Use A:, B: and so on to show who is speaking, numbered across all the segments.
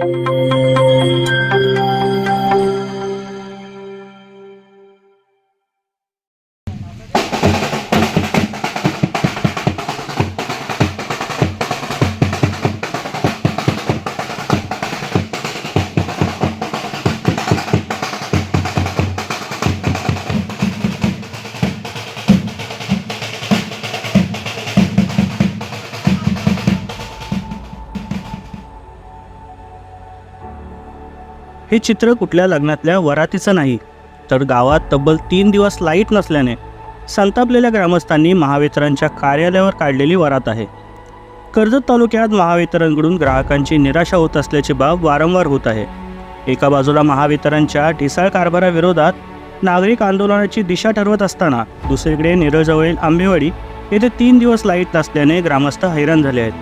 A: Música हे चित्र कुठल्या लग्नातल्या वरातीचं नाही. तर गावात तब्बल तीन दिवस लाइट नसल्याने संतापलेल्या ग्रामस्थांनी महावितरणच्या कार्यालयावर काढलेली वरात आहे. कर्जत तालुक्यात महावितरणकडून ग्राहकांची निराशा होत असल्याची बाब वारंवार होत आहे. एका बाजूला महावितरणच्या ढिसाळ कारभाराविरोधात नागरिक आंदोलनाची दिशा ठरवत असताना दुसरीकडे निरजवळील आंबेवाडी येथे तीन दिवस लाइट नसल्याने ग्रामस्थ हैराण झाले आहेत.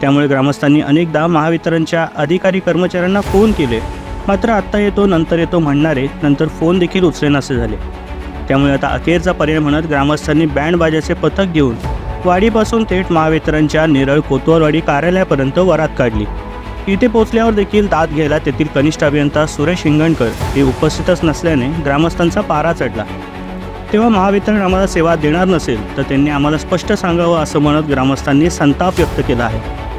A: त्यामुळे ग्रामस्थांनी अनेकदा महावितरणच्या अधिकारी कर्मचाऱ्यांना फोन केले. मात्र आत्ता येतो नंतर येतो म्हणणारे नंतर फोन देखील उचलेनासे झाले. त्यामुळे आता अखेरचा पर्याय म्हणत ग्रामस्थांनी बँड बाजाचे पथक घेऊन वाडीपासून थेट महावितरणच्या नेरळ कोतवारवाडी कार्यालयापर्यंत वरात काढली. इथे पोचल्यावर देखील दाद घ्यायला तेथील कनिष्ठ अभियंता सुरेश हिंगणकर हे उपस्थितच नसल्याने ग्रामस्थांचा पारा चढला. तेव्हा महावितरण आम्हाला सेवा देणार नसेल तर त्यांनी आम्हाला स्पष्ट सांगावं असं म्हणत ग्रामस्थांनी संताप व्यक्त केला आहे.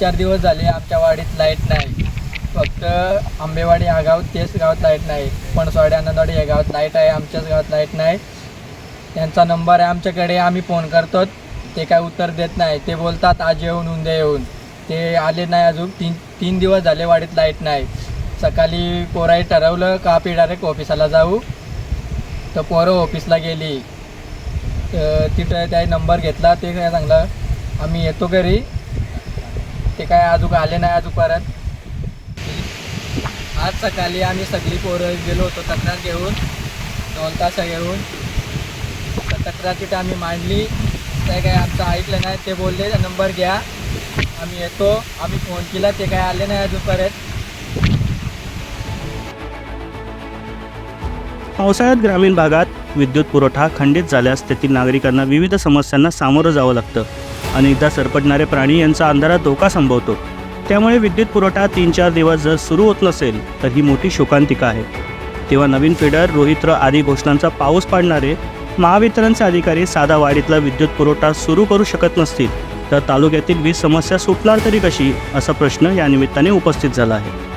B: चार दिवस झाले आमच्या वाडीत लाइट नाही. फक्त आंबेवाडी ह्या गाव तेच गावात लाइट नाही. पणसवाडी आनंदवाडी या गावात लाइट आहे आमच्याच गावात लाइट नाही. त्यांचा नंबर आहे आमच्याकडे आम्ही फोन करतो. ते काय उत्तर देत नाही. ते बोलतात आज येऊन उद्या येऊन. ते आले नाही अजून. तीन तीन दिवस झाले वाडीत लाइट नाही. सकाळी पोराई ठरवलं का आपी डायरेक्ट ऑफिसाला जाऊ? तर पोरं ऑफिसला गेली. तर तिथं त्या नंबर घेतला. ते काय सांगलं आम्ही येतो घरी. ते काय अजून आले नाही अजून परत. आज सकाळी आम्ही सगळी पोरं गेलो होतो तक्रार घेऊन. दोन तास घेऊन तर तक्रार तिथे आम्ही मांडली. ते काय आमचं ऐकलं नाही ते बोलले नंबर घ्या. आम्ही येतो. आम्ही फोन केला ते काय आले नाही अजून परत.
A: पावसाळ्यात ग्रामीण भागात विद्युत पुरवठा खंडित झाल्यास तेथील नागरिकांना विविध समस्यांना सामोरं जावं लागतं. अनेकदा सरपटणारे प्राणी यांचा अंधारात धोका संभवतो. त्यामुळे विद्युत पुरवठा तीन चार दिवस जर सुरू होत नसेल तर ही मोठी शोकांतिका आहे. तेव्हा नवीन फिडर रोहित्र आदी घोषणांचा पाऊस पाडणारे महावितरणचे अधिकारी साधा वाडीतला विद्युत पुरवठा सुरू करू शकत नसतील तर तालुक्यातील वीज समस्या सुटणार तरी कशी असा प्रश्न या निमित्ताने उपस्थित झाला आहे.